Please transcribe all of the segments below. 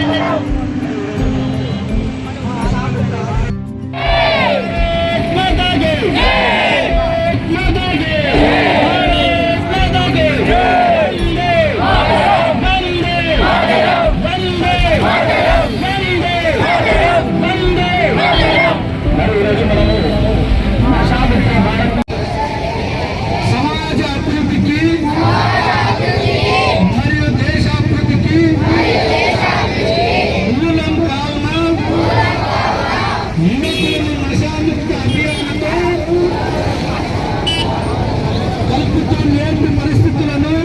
సమాజ కల్పిత నేర్పు పరిస్థితులను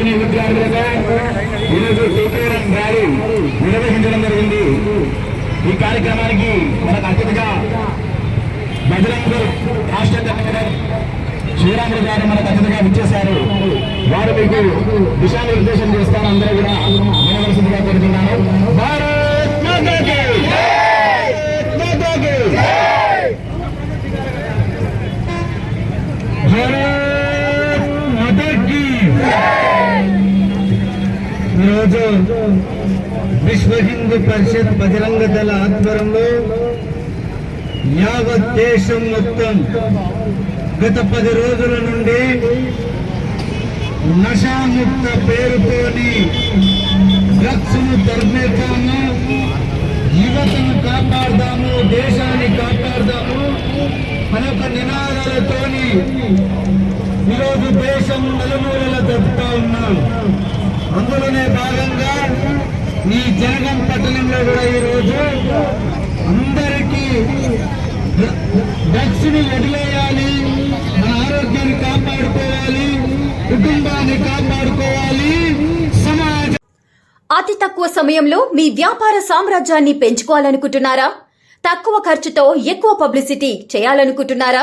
విద్యార్థిని విద్యార్థులుగా ఈరోజు టీచరం ర్యాలీ నిర్వహించడం జరిగింది. ఈ కార్యక్రమానికి మనకు అతిథిగా బజరంగ్ రాష్ట్ర కన్వీనర్ శ్రీరాములు గారు మనకు అతిథిగా విచ్చేశారు. వారు మీకు దిశానిర్దేశం చేస్తారు అందరూ కూడా వినవలసిందిగా కోరుతున్నాను ఈరోజు విశ్వ హిందూ పరిషత్ బజరంగ దళ ఆధ్వర్యంలో యావత్ దేశం మొత్తం గత పది రోజుల నుండి నషాముక్త పేరుతోని డ్రగ్స్ను తరిమేద్దాము యువతను కాపాడదాము దేశాన్ని కాపాడదాము అనే ఒక నినాదాలతోని ఈరోజు దేశం నలుమూలల జరుపుతా ఉన్నాం. అందులో ఈ జనగం పట్టణంలో కూడా ఈరోజు అందరికీ డ్రగ్స్ని వదిలేయాలి మన ఆరోగ్యాన్ని కాపాడుకోవాలి కుటుంబాన్ని కాపాడుకోవాలి సమాజ అతి తక్కువ సమయంలో మీ వ్యాపార సామ్రాజ్యాన్ని పెంచుకోవాలనుకుంటున్నారా? తక్కువ ఖర్చుతో ఎక్కువ పబ్లిసిటీ చేయాలనుకుంటున్నారా?